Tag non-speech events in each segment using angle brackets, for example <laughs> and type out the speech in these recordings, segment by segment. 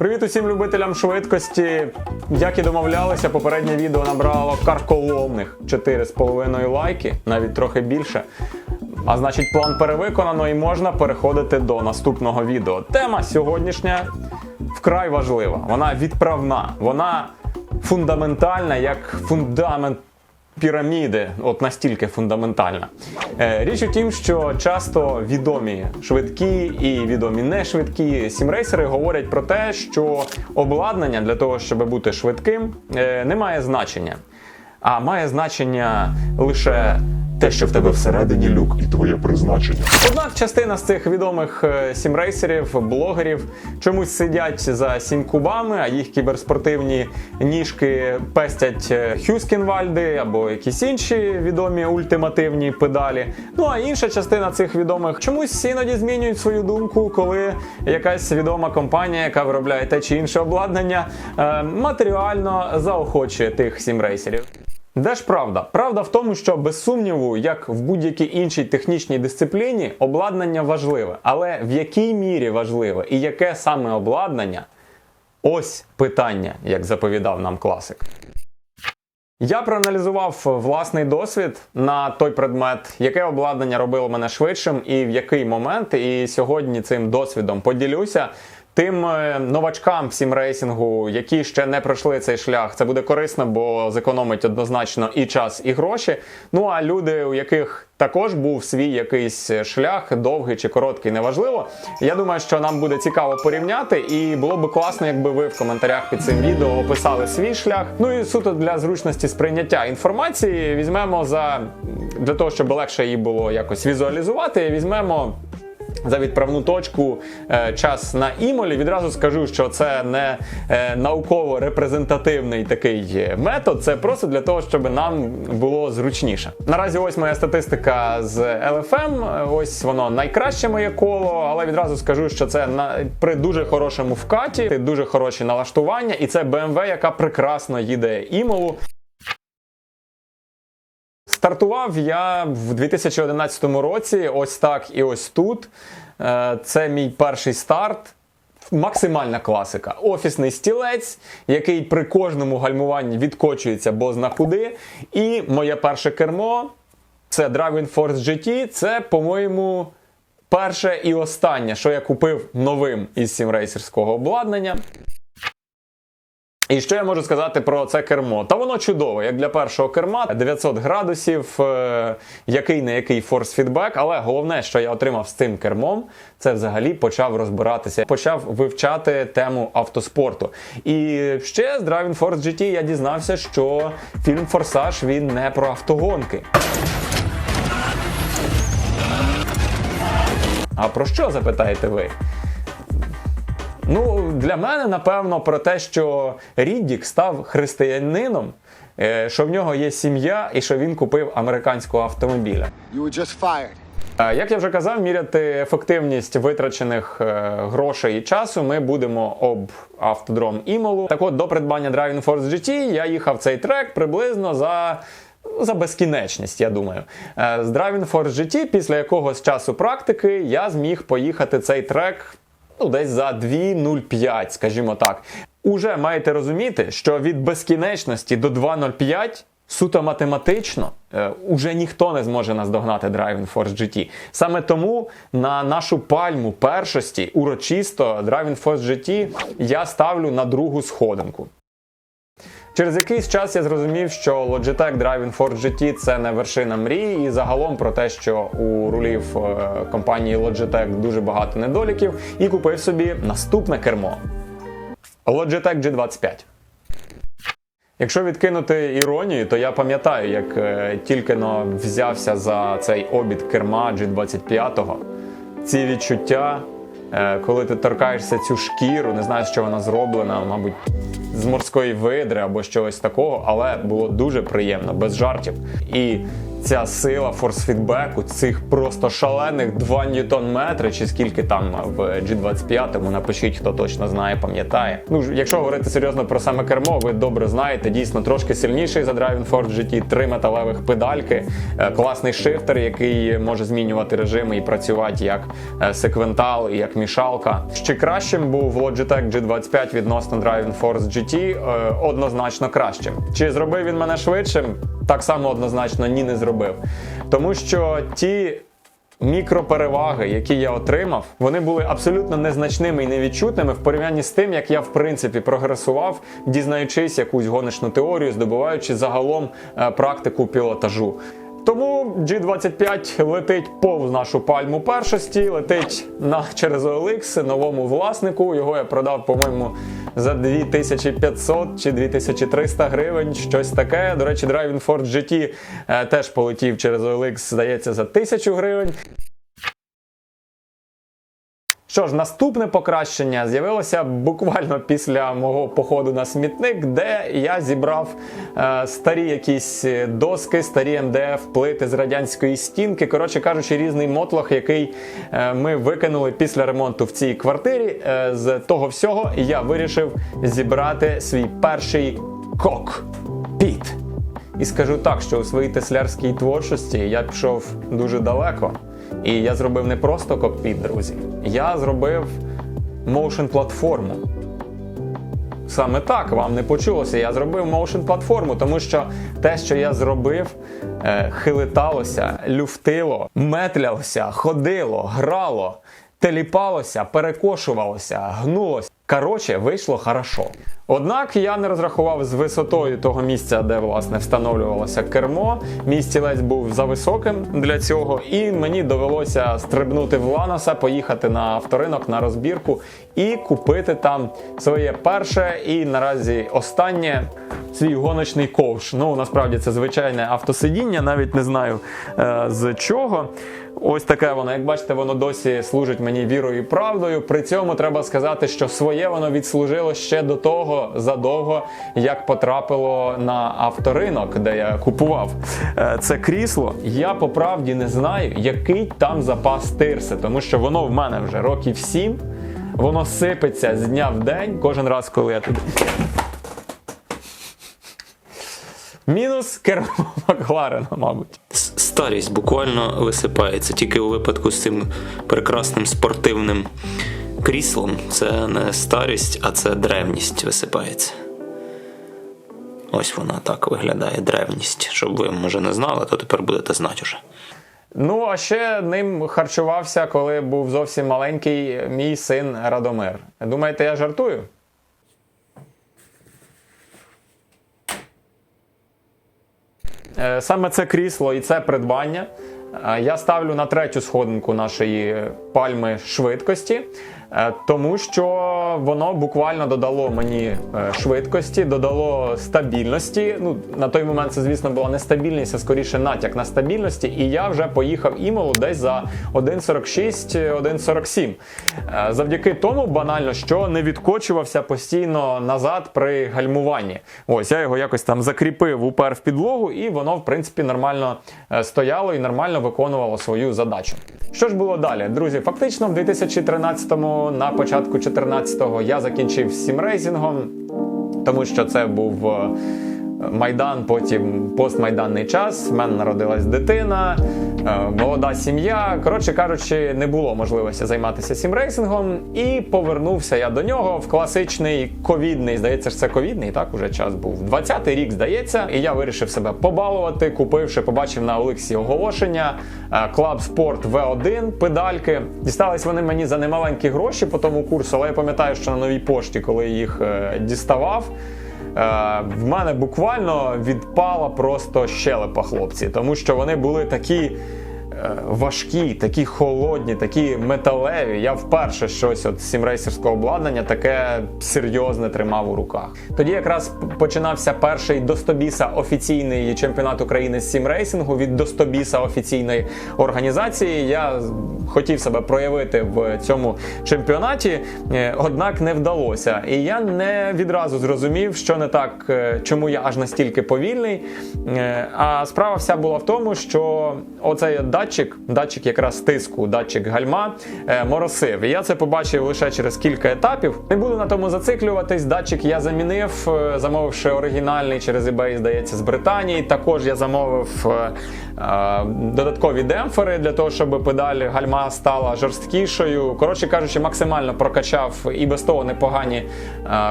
Привіт усім любителям швидкості. Як і домовлялися, попереднє відео набрало карколомних 4,5 лайки, навіть трохи більше. А значить, план перевиконано і можна переходити до наступного відео. Тема сьогоднішня вкрай важлива. Вона відправна, вона фундаментальна, як фундамент піраміди, от настільки фундаментальна. Е, Річ у тім, що часто відомі швидкі і відомі не швидкі сімрейсери говорять про те, що обладнання для того, щоб бути швидким, е, не має значення. А має значення лише те, що в тебе всередині люк. і твоє призначення. Однак частина з цих відомих е, сімрейсерів, блогерів чомусь сидять за сім кубами, а їх кіберспортивні ніжки пестять е, Хюскінвальди або якісь інші відомі ультимативні педалі. Ну а інша частина цих відомих чомусь іноді змінюють свою думку, коли якась відома компанія, яка виробляє те чи інше обладнання, е, матеріально заохочує тих сімрейсерів. Де ж правда? Правда в тому, що без сумніву, як в будь-якій іншій технічній дисципліні, обладнання важливе. Але в якій мірі важливе і яке саме обладнання? Ось питання, як заповідав нам класик. Я проаналізував власний досвід на той предмет, яке обладнання робило мене швидшим і в який момент. І сьогодні цим досвідом поділюся. Тим е, новачкам в сімрейсингу, які ще не пройшли цей шлях, це буде корисно, бо зекономить однозначно і час, і гроші. Ну а люди, у яких також був свій якийсь шлях, довгий чи короткий, неважливо. Я думаю, що нам буде цікаво порівняти, і було би класно, якби ви в коментарях під цим відео описали свій шлях. Ну і суто для зручності сприйняття інформації візьмемо за для того, щоб легше її було якось візуалізувати. Візьмемо за відправну точку е, час на імолі. Відразу скажу, що це не е, науково репрезентативний такий метод, це просто для того, щоб нам було зручніше. Наразі ось моя статистика з LFM, ось воно найкраще моє коло, але відразу скажу, що це на при дуже хорошому вкаті, дуже хороші налаштування, і це BMW, яка прекрасно їде імолу. Стартував я в 2011 році, ось так і ось тут. Е, Це мій перший старт. Максимальна класика. Офісний стілець, який при кожному гальмуванні відкочується бозна куди. І моє перше кермо це Driving Force GT. Це, по-моєму, перше і останнє, що я купив новим із сімрейсерського обладнання. І що я можу сказати про це кермо? Та воно чудове, як для першого керма, 900 градусів, е, який не який форс-фідбек. Але головне, що я отримав з цим кермом, це взагалі почав розбиратися, почав вивчати тему автоспорту. І ще з Driving Force GT я дізнався, що фільм Форсаж він не про автогонки. А про що запитаєте ви? Ну, для мене, напевно, про те, що Ріддік став християнином, е, що в нього є сім'я і що він купив американського автомобіля. You were just fired. Е, Як я вже казав, міряти ефективність витрачених е, грошей і часу ми будемо об автодром Імолу. Так от, до придбання Driving Force GT я їхав цей трек приблизно за. За безкінечність, я думаю. З Driving Force GT, після якогось часу практики, я зміг поїхати цей трек ну, десь за 2.05, скажімо так. Уже маєте розуміти, що від безкінечності до 2.05 суто математично е, уже ніхто не зможе наздогнати Driving Force GT. Саме тому на нашу пальму першості урочисто Driving Force GT я ставлю на другу сходинку. Через якийсь час я зрозумів, що Logitech Driving Force GT це не вершина мрії, і загалом про те, що у рулів е, компанії Logitech дуже багато недоліків, і купив собі наступне кермо Logitech G25. Якщо відкинути іронію, то я пам'ятаю, як е, тільки но взявся за цей обід керма G25, ці відчуття, е, коли ти торкаєшся цю шкіру, не знаю, з чого вона зроблена, мабуть, з морської видри або чогось такого, але було дуже приємно, без жартів. І ця сила форс-фідбеку, цих просто шалених 2 ньютон метри, чи скільки там в G25, напишіть, хто точно знає, пам'ятає. Ну, якщо говорити серйозно про саме кермо, ви добре знаєте, дійсно трошки сильніший за Driving Force GT, три металевих педальки, е, класний шифтер, який може змінювати режими і працювати як е, секвентал і як мішалка. Ще кращим був Logitech G25 відносно Driving Force GT, е, однозначно кращим. Чи зробив він мене швидшим? Так само однозначно ні не зробив. Тому що ті мікропереваги, які я отримав, вони були абсолютно незначними і невідчутними в порівнянні з тим, як я в принципі прогресував, дізнаючись якусь гоночну теорію, здобуваючи загалом е, практику пілотажу. Тому G25 летить повз нашу пальму першості, летить на через OLX новому власнику. Його я продав, по-моєму, за 2500 чи 2300 гривень, щось таке. До речі, Driving Force GT теж полетів через OLX, здається, за 1000 гривень. Що ж, наступне покращення з'явилося буквально після мого походу на смітник, де я зібрав е, старі якісь доски, старі МДФ, плити з радянської стінки. Коротше кажучи, різний мотлох, який е, ми викинули після ремонту в цій квартирі. Е, з того всього я вирішив зібрати свій перший кокпіт. І скажу так, що у своїй теслярській творчості я пішов дуже далеко. І я зробив не просто кокпіт, друзі. Я зробив моушен платформу. Саме так вам не почулося. Я зробив моушен платформу, тому що те, що я зробив, е, хилиталося, люфтило, метлялося, ходило, грало, теліпалося, перекошувалося, гнулося. Коротше, вийшло хорошо. Однак я не розрахував з висотою того місця, де власне встановлювалося кермо. Мій стілець був за високим для цього, і мені довелося стрибнути в Ланоса, поїхати на авторинок на розбірку і купити там своє перше і наразі останнє свій гоночний ковш. Ну насправді це звичайне автосидіння, навіть не знаю е, з чого. Ось таке воно. Як бачите, воно досі служить мені вірою і правдою. При цьому треба сказати, що своє воно відслужило ще до того задовго, як потрапило на авторинок, де я купував е, це крісло. Я по правді не знаю, який там запас тирси, тому що воно в мене вже років сім. Воно сипеться з дня в день кожен раз, коли я туди. Мінус кермо <laughs> Макларена, мабуть. Старість буквально висипається. Тільки у випадку з цим прекрасним спортивним кріслом це не старість, а це древність висипається. Ось вона так виглядає древність. Щоб ви може не знали, то тепер будете знати уже. Ну, а ще ним харчувався, коли був зовсім маленький мій син Радомир. Думаєте, я жартую? Саме це крісло і це придбання. Е, я ставлю на третю сходинку нашої пальми швидкості, е, тому що воно буквально додало мені е, швидкості, додало стабільності. Ну, на той момент це, звісно, була не стабільність, а скоріше натяк на стабільності. І я вже поїхав імолу десь за 1.46-1.47. Е, Завдяки тому, банально, що не відкочувався постійно назад при гальмуванні. Ось я його якось там закріпив, упер в підлогу, і воно, в принципі, нормально е, стояло і нормально виконувало свою задачу. Що ж було далі? Друзі, фактично в 2013-му, на початку 14-го я закінчив сім рейзінгом, тому що це був. Майдан, потім постмайданний час. В мене народилась дитина, е, молода сім'я. Коротше кажучи, не було можливості займатися сімрейсингом, і повернувся я до нього в класичний ковідний. Здається, ж це ковідний, так уже час був. 20-й рік здається, і я вирішив себе побалувати, купивши, побачив на Олексі оголошення е, Club Sport V1 педальки. Дістались вони мені за немаленькі гроші по тому курсу, але я пам'ятаю, що на новій пошті, коли їх е, діставав. Е, в мене буквально відпала просто щелепа хлопці, тому що вони були такі важкі, такі холодні, такі металеві. Я вперше щось от сімрейсерського обладнання таке серйозне тримав у руках. Тоді якраз починався перший достобіса офіційний чемпіонат України з сімрейсингу від достобіса офіційної організації. Я хотів себе проявити в цьому чемпіонаті, е, однак не вдалося. І я не відразу зрозумів, що не так, е, чому я аж настільки повільний. Е, А справа вся була в тому, що оцей от датчик, датчик якраз тиску, датчик гальма, е, моросив. І я це побачив лише через кілька етапів. Не буду на тому зациклюватись. Датчик я замінив, е, замовивши оригінальний через eBay, здається, з Британії. Також я замовив е, додаткові демпфери для того, щоб педаль гальма стала жорсткішою. Коротше кажучи, максимально прокачав і без того непогані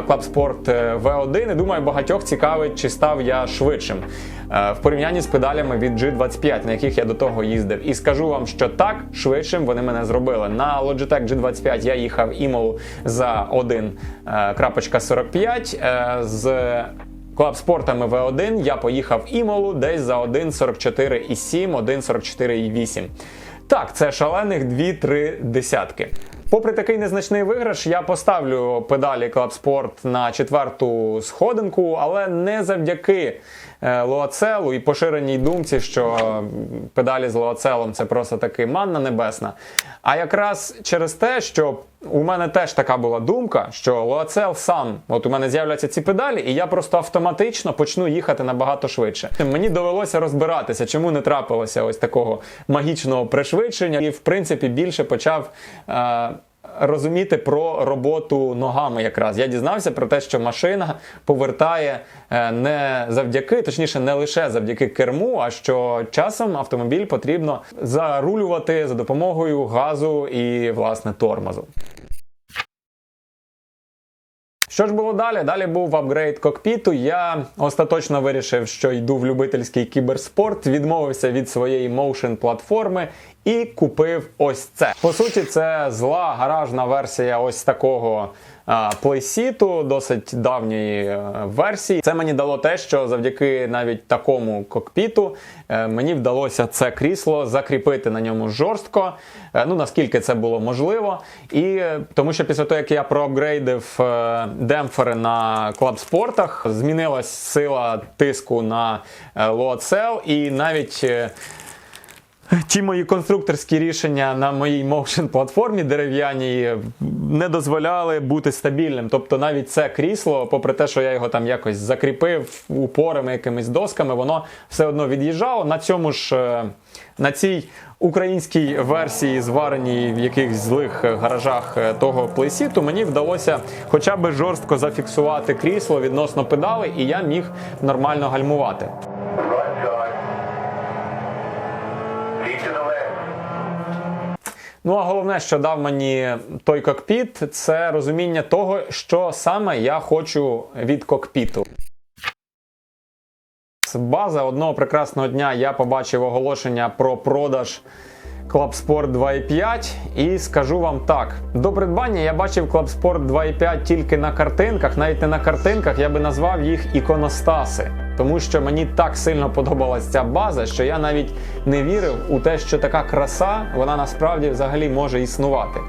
Club Sport е, V1. І думаю, багатьох цікавить, чи став я швидшим в порівнянні з педалями від G25, на яких я до того їздив. І скажу вам, що так швидшим вони мене зробили. На Logitech G25 я їхав імолу за 1.45 е, з Клабспортами V1 я поїхав імолу десь за 1.44,7, 1.44,8. Так, це шалених 2-3 десятки. Попри такий незначний виграш, я поставлю педалі Club Sport на четверту сходинку, але не завдяки е, лоацелу і поширеній думці, що педалі з лоацелом це просто таки манна небесна. А якраз через те, що у мене теж така була думка, що лоацел сам, от у мене з'являться ці педалі, і я просто автоматично почну їхати набагато швидше. Мені довелося розбиратися, чому не трапилося ось такого магічного пришвидшення, і в принципі більше почав. Е- Розуміти про роботу ногами якраз я дізнався про те, що машина повертає е, не завдяки, точніше, не лише завдяки керму, а що часом автомобіль потрібно зарулювати за допомогою газу і власне тормозу. Що ж було далі? Далі був апгрейд кокпіту. Я остаточно вирішив, що йду в любительський кіберспорт, відмовився від своєї моушен платформи і купив ось це. По суті, це зла гаражна версія ось такого плейсіту, досить давньої е, версії. Це мені дало те, що завдяки навіть такому кокпіту е, мені вдалося це крісло закріпити на ньому жорстко. е, Ну наскільки це було можливо, і тому що після того, як я проапгрейдив демпфери на клабспортах, змінилась сила тиску на е, лоацел, і навіть. Е, Ті мої конструкторські рішення на моїй motion платформі дерев'яній не дозволяли бути стабільним. Тобто навіть це крісло, попри те, що я його там якось закріпив упорами, якимись досками, воно все одно від'їжджало. На цьому ж е, на цій українській версії, звареній в якихось злих гаражах е, того плейсіту, мені вдалося хоча б жорстко зафіксувати крісло відносно педалей, і я міг нормально гальмувати. Ну а головне, що дав мені той кокпіт, це розуміння того, що саме я хочу від кокпіту. З бази одного прекрасного дня я побачив оголошення про продаж Club Sport 2.5 і скажу вам так: до придбання я бачив Club Sport 2.5 тільки на картинках, навіть не на картинках, я би назвав їх іконостаси. Тому що мені так сильно подобалась ця база, що я навіть не вірив у те, що така краса вона насправді взагалі може існувати.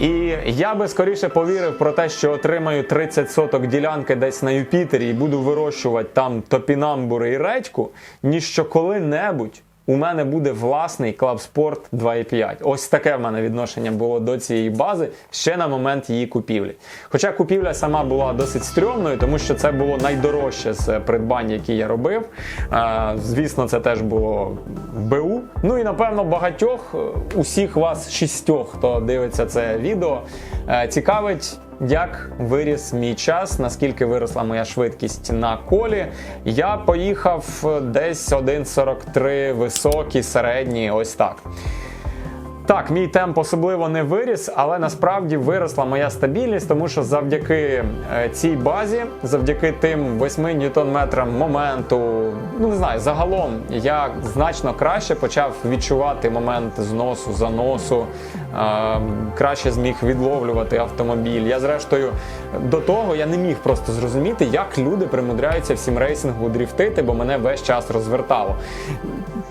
І я би скоріше повірив про те, що отримаю 30 соток ділянки десь на Юпітері і буду вирощувати там топінамбури і редьку, ніж що коли-небудь у мене буде власний Club Sport 2.5. Ось таке в мене відношення було до цієї бази ще на момент її купівлі. Хоча купівля сама була досить стрьомною, тому що це було найдорожче з придбань, які я робив. Звісно, це теж було БУ. Ну і напевно багатьох, е, усіх вас шістьох, хто дивиться це відео, е, цікавить. Як виріс мій час, наскільки виросла моя швидкість на колі? Я поїхав десь 1,43 високий, середній, ось так. Так, мій темп особливо не виріс, але насправді виросла моя стабільність, тому що завдяки е, цій базі, завдяки тим 8 ньютон-метрам моменту, ну не знаю, загалом я значно краще почав відчувати момент зносу, заносу, е, краще зміг відловлювати автомобіль. Я зрештою до того я не міг просто зрозуміти, як люди примудряються в сімрейсингу дріфтити, бо мене весь час розвертало.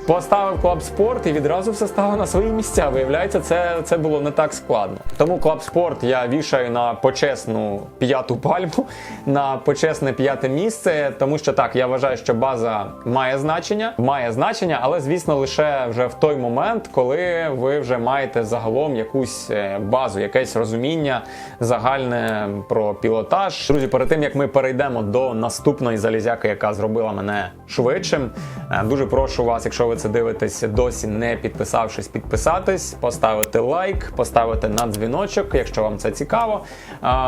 Поставив клаб спорт і відразу все стало на свої місця. Виявляється, це, це було не так складно. Тому клаб спорт я вішаю на почесну п'яту пальму, на почесне п'яте місце, тому що так, я вважаю, що база має значення, має значення, але звісно лише вже в той момент, коли ви вже маєте загалом якусь е, базу, якесь розуміння загальне про пілотаж. Друзі, перед тим як ми перейдемо до наступної залізяки, яка зробила мене швидшим, е, дуже прошу вас, якщо ви це дивитесь досі, не підписавшись, підписатись, поставити лайк, поставити на дзвіночок, якщо вам це цікаво.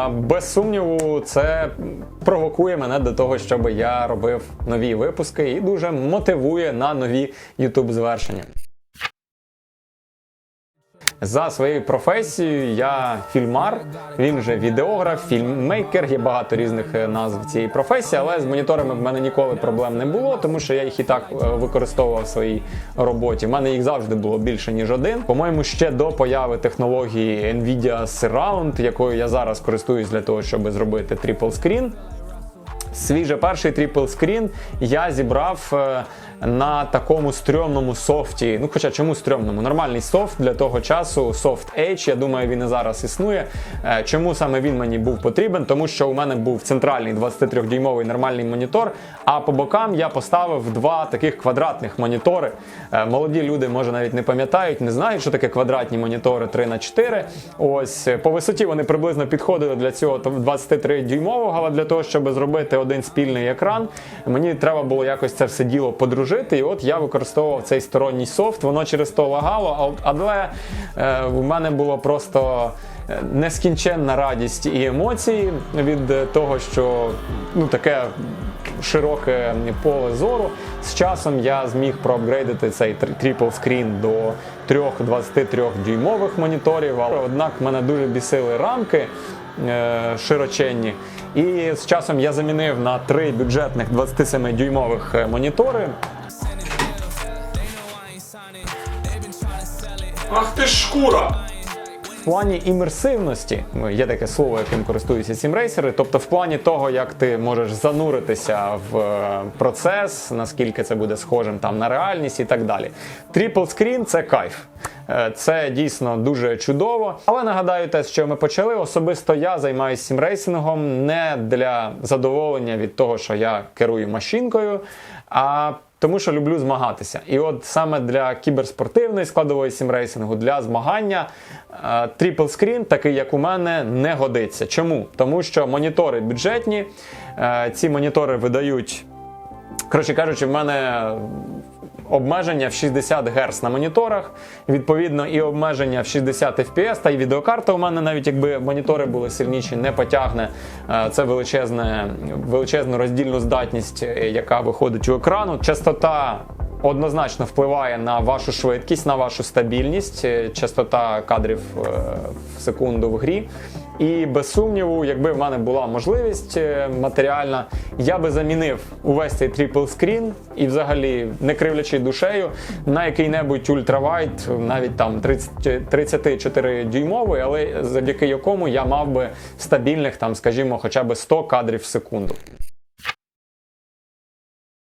Без сумніву, це провокує мене до того, щоб я робив нові випуски і дуже мотивує на нові youtube звершення. За своєю професією я фільмар, він же відеограф, фільммейкер. Є багато різних е, назв цієї професії, але з моніторами в мене ніколи проблем не було, тому що я їх і так е, використовував в своїй роботі. У мене їх завжди було більше ніж один. По-моєму, ще до появи технології Nvidia Surround, якою я зараз користуюсь для того, щоб зробити triple screen. Свій же перший трипл скрін я зібрав е, на такому стрьомному софті. Ну, хоча чому стрьомному? Нормальний софт для того часу, Soft H, я думаю, він і зараз існує. Е, Чому саме він мені був потрібен? Тому що у мене був центральний 23-дюймовий нормальний монітор, а по бокам я поставив два таких квадратних монітори. Е, Молоді люди, може, навіть не пам'ятають, не знають, що таке квадратні монітори 3 на 4 Ось е, по висоті вони приблизно підходили для цього 23-дюймового, але для того, щоб зробити один спільний екран, мені треба було якось це все діло подружити. І от я використовував цей сторонній софт, воно через то лагало, але е, в мене було просто. е, Нескінченна радість і емоції від того, що ну таке широке поле зору. З часом я зміг проапгрейдити цей трипл скрін до трьох 23 дюймових моніторів. Але однак мене дуже бісили рамки е, широченні. І з часом я замінив на три бюджетних 27 дюймових е, монітори. Ах ти ж шкура! В плані імерсивності ну, є таке слово, яким користуються сімрейсери. Тобто, в плані того, як ти можеш зануритися в е, процес, наскільки це буде схожим там на реальність і так далі. Трипл скрін це кайф. Е, Це дійсно дуже чудово. Але нагадаю те, що ми почали. Особисто я займаюся сімрейсингом не для задоволення від того, що я керую машинкою, а тому що люблю змагатися. І от саме для кіберспортивної складової сімрейсингу, для змагання трипл скрін, такий як у мене, не годиться. Чому? Тому що монітори бюджетні, е, ці монітори видають. Коротше кажучи, в мене обмеження в 60 Гц на моніторах, відповідно, і обмеження в 60 FPS, та й відеокарта у мене, навіть якби монітори були сильніші, не потягне. Е, Це величезне, величезну роздільну здатність, е, яка виходить у екрану. Частота. Однозначно впливає на вашу швидкість, на вашу стабільність, е, частота кадрів в секунду в грі. І без сумніву, якби в мене була можливість е, матеріальна, я би замінив увесь цей трипл скрін і взагалі не кривлячи душею на який-небудь ультравайт, навіть там 30, 34 дюймовий, але завдяки якому я мав би стабільних, там, скажімо, хоча б 100 кадрів в секунду.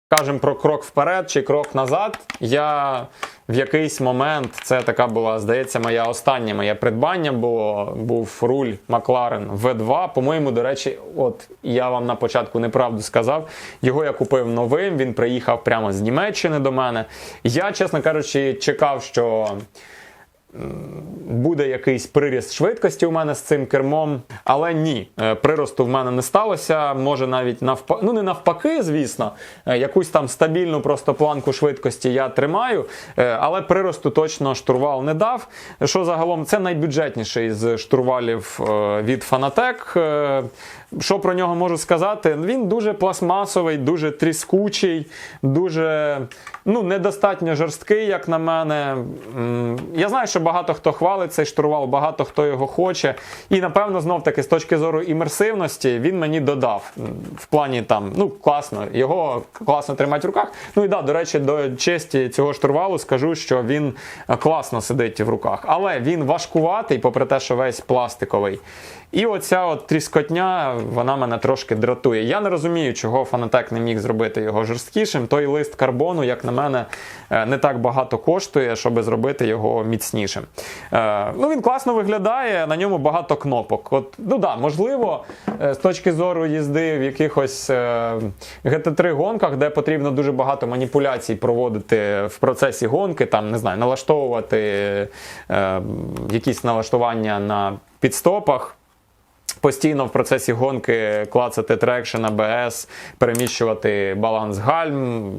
Кажемо про крок вперед чи крок назад. Я в якийсь момент, це така була, здається, моя останнє моє придбання було. Був руль Макларен V2. По-моєму, до речі, от я вам на початку неправду сказав. Його я купив новим. Він приїхав прямо з Німеччини до мене. Я, чесно кажучи, чекав, що буде якийсь приріст швидкості у мене з цим кермом, але ні, е, приросту в мене не сталося. Може навіть навпаки, ну не навпаки, звісно, Е, якусь там стабільну просто планку швидкості я тримаю, е, але приросту точно штурвал не дав. Що загалом це найбюджетніший з штурвалів від Fanatec. Що про нього можу сказати? Він дуже пластмасовий, дуже тріскучий, дуже ну, недостатньо жорсткий, як на мене. Я знаю, що багато хто хвалить цей штурвал, багато хто його хоче. І напевно, знов таки, з точки зору імерсивності, він мені додав в плані там, ну класно, його класно тримати в руках. Ну і да, до речі, до честі цього штурвалу скажу, що він е, класно сидить в руках, але він важкуватий, попри те, що весь пластиковий. І оця от тріскотня, вона мене трошки дратує. Я не розумію, чого Fanatec не міг зробити його жорсткішим. Той лист карбону, як на мене, е, не так багато коштує, щоб зробити його міцнішим. Е, Ну, він класно виглядає, на ньому багато кнопок. От, ну да, можливо, е, з точки зору їзди в якихось е, GT3 гонках, де потрібно дуже багато маніпуляцій проводити в процесі гонки, там не знаю, налаштовувати якісь налаштування на підстопах. Постійно в процесі гонки клацати трекшн, АБС, переміщувати баланс гальм.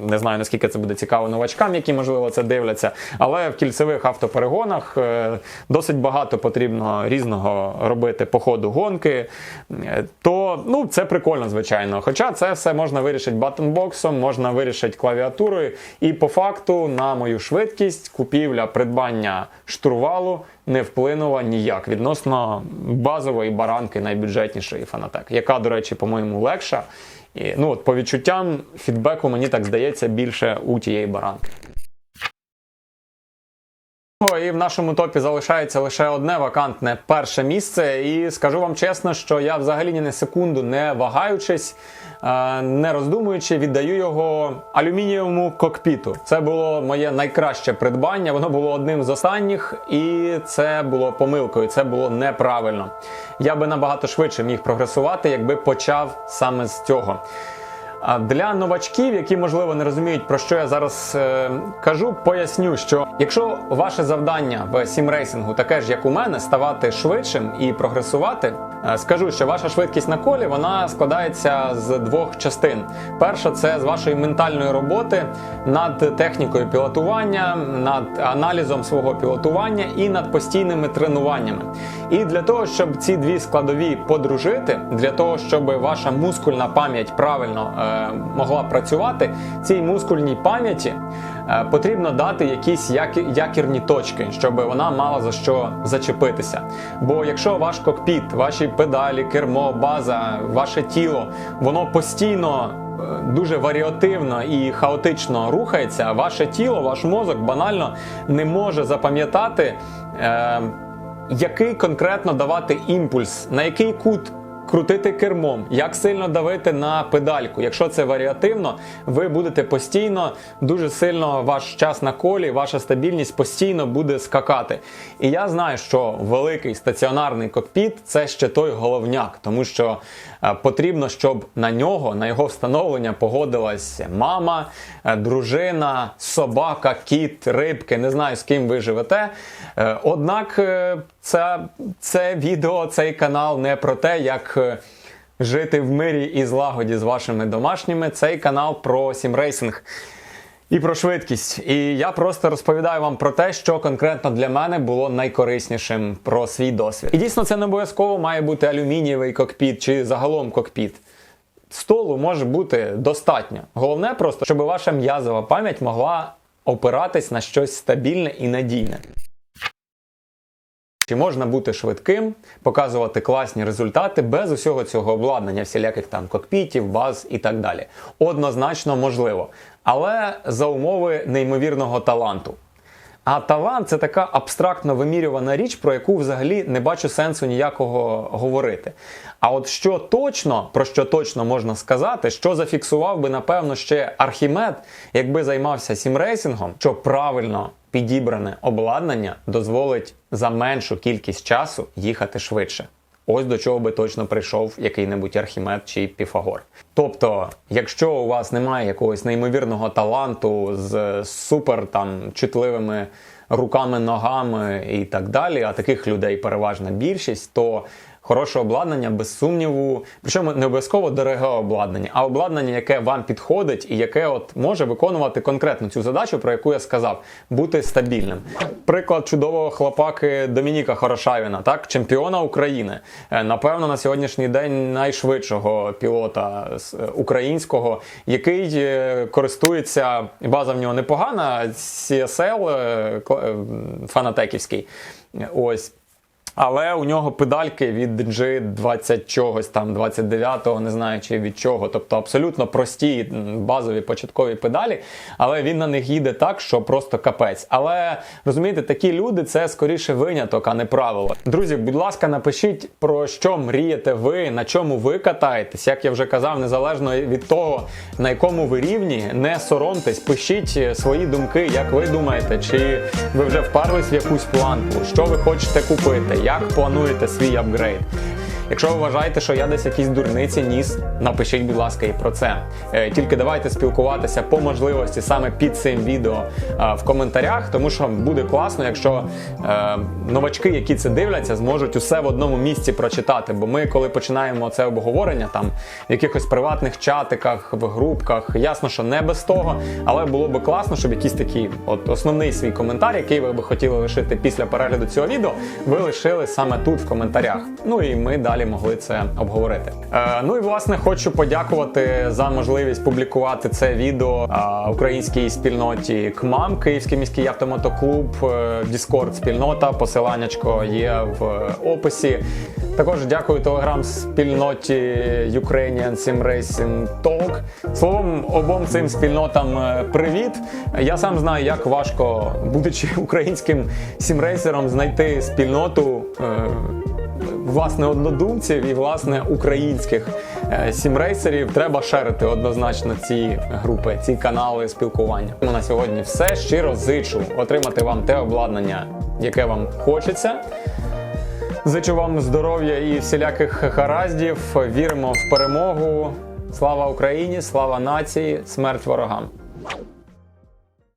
Не знаю наскільки це буде цікаво новачкам, які можливо це дивляться. Але в кільцевих автоперегонах е, досить багато потрібно різного робити по ходу гонки. Е, То ну, це прикольно, звичайно. Хоча це все можна вирішити батонбоксом, можна вирішити клавіатурою. І по факту на мою швидкість купівля придбання штурвалу не вплинула ніяк відносно базової баранки найбюджетнішої фанатек, яка, до речі, по-моєму, легша. І, ну, от, по відчуттям фідбеку, мені так здається, більше у тієї баранки. О, І в нашому топі залишається лише одне вакантне перше місце. І скажу вам чесно, що я взагалі ні на секунду не вагаючись, е, не роздумуючи, віддаю його алюмінієвому кокпіту. Це було моє найкраще придбання. Воно було одним з останніх, і це було помилкою. Це було неправильно. Я би набагато швидше міг прогресувати, якби почав саме з цього. Для новачків, які можливо не розуміють, про що я зараз е, кажу, поясню, що якщо ваше завдання в сімрейсингу таке ж, як у мене, ставати швидшим і прогресувати, е, скажу, що ваша швидкість на колі вона складається з двох частин. Перша це з вашої ментальної роботи над технікою пілотування, над аналізом свого пілотування і над постійними тренуваннями. І для того, щоб ці дві складові подружити, для того, щоб ваша мускульна пам'ять правильно е, могла працювати, цій мускульній пам'яті е, потрібно дати якісь якірні точки, щоб вона мала за що зачепитися. Бо якщо ваш кокпіт, ваші педалі, кермо, база, ваше тіло, воно постійно е, дуже варіативно і хаотично рухається, ваше тіло, ваш мозок банально не може запам'ятати. Е, який конкретно давати імпульс, на який кут крутити кермом, як сильно давити на педальку. Якщо це варіативно, ви будете постійно дуже сильно ваш час на колі, ваша стабільність постійно буде скакати. І я знаю, що великий стаціонарний кокпіт це ще той головняк, тому що е, потрібно, щоб на нього, на його встановлення погодилась мама, е, дружина, собака, кіт, рибки. Не знаю, з ким ви живете. Е, Однак це, це відео, цей канал не про те, як е, жити в мирі і злагоді з вашими домашніми. Цей канал про сімрейсинг. І про швидкість. І я просто розповідаю вам про те, що конкретно для мене було найкориснішим про свій досвід. І дійсно це не обов'язково має бути алюмінієвий кокпіт чи загалом кокпіт. Столу може бути достатньо. Головне просто, щоб ваша м'язова пам'ять могла опиратись на щось стабільне і надійне. Чи можна бути швидким, показувати класні результати без усього цього обладнання, всіляких там кокпітів, баз і так далі? Однозначно можливо. Але за умови неймовірного таланту. А талант це така абстрактно вимірювана річ, про яку взагалі не бачу сенсу ніякого говорити. А от що точно, про що точно можна сказати, що зафіксував би, напевно, ще Архімед, якби займався сімрейсингом, що правильно підібране обладнання дозволить за меншу кількість часу їхати швидше. Ось до чого би точно прийшов який-небудь Архімед чи Піфагор. Тобто, якщо у вас немає якогось неймовірного таланту з супер там чутливими руками, ногами і так далі, а таких людей переважна більшість, то хороше обладнання, без сумніву. Причому не обов'язково дороге обладнання, а обладнання, яке вам підходить і яке от може виконувати конкретно цю задачу, про яку я сказав, бути стабільним. Приклад чудового хлопаки Домініка Хорошавіна, так, чемпіона України. Е, Напевно, на сьогоднішній день найшвидшого пілота е, українського, який е, користується, база в нього непогана, CSL фанатеківський. Ось. Але у нього педальки від G20 чогось там, 29-го, не знаю чи від чого. Тобто абсолютно прості базові початкові педалі, але він на них їде так, що просто капець. Але розумієте, такі люди це скоріше виняток, а не правило. Друзі, будь ласка, напишіть про що мрієте ви, на чому ви катаєтесь. Як я вже казав, незалежно від того, на якому ви рівні, не соромтесь, пишіть е, свої думки, як ви думаєте, чи ви вже впарлись в якусь планку, що ви хочете купити, як плануєте свій апгрейд. Якщо ви вважаєте, що я десь якісь дурниці ніс, напишіть, будь ласка, і про це. Е, Тільки давайте спілкуватися по можливості саме під цим відео е, в коментарях, тому що буде класно, якщо е, новачки, які це дивляться, зможуть усе в одному місці прочитати. Бо ми, коли починаємо це обговорення, там в якихось приватних чатиках, в групках, ясно, що не без того, але було би класно, щоб якийсь такий от основний свій коментар, який ви би хотіли лишити після перегляду цього відео, ви лишили саме тут в коментарях. Ну і ми далі могли це обговорити. Е, ну і власне хочу подякувати за можливість публікувати це відео е, українській спільноті КМАМ, Київський міський автомотоклуб, е, спільнота. Посиланнячко є в описі. Також дякую телеграм-спільноті Ukrainian Sim Racing Talk. Словом, обом цим спільнотам е, привіт. Я сам знаю, як важко, будучи <laughs> українським сімрейсером, знайти спільноту. Власне, однодумців і власне українських е, сімрейсерів треба шерити однозначно ці групи, ці канали спілкування. На сьогодні все щиро зичу отримати вам те обладнання, яке вам хочеться. Зичу вам здоров'я і всіляких гараздів. Віримо в перемогу. Слава Україні, слава нації, смерть ворогам.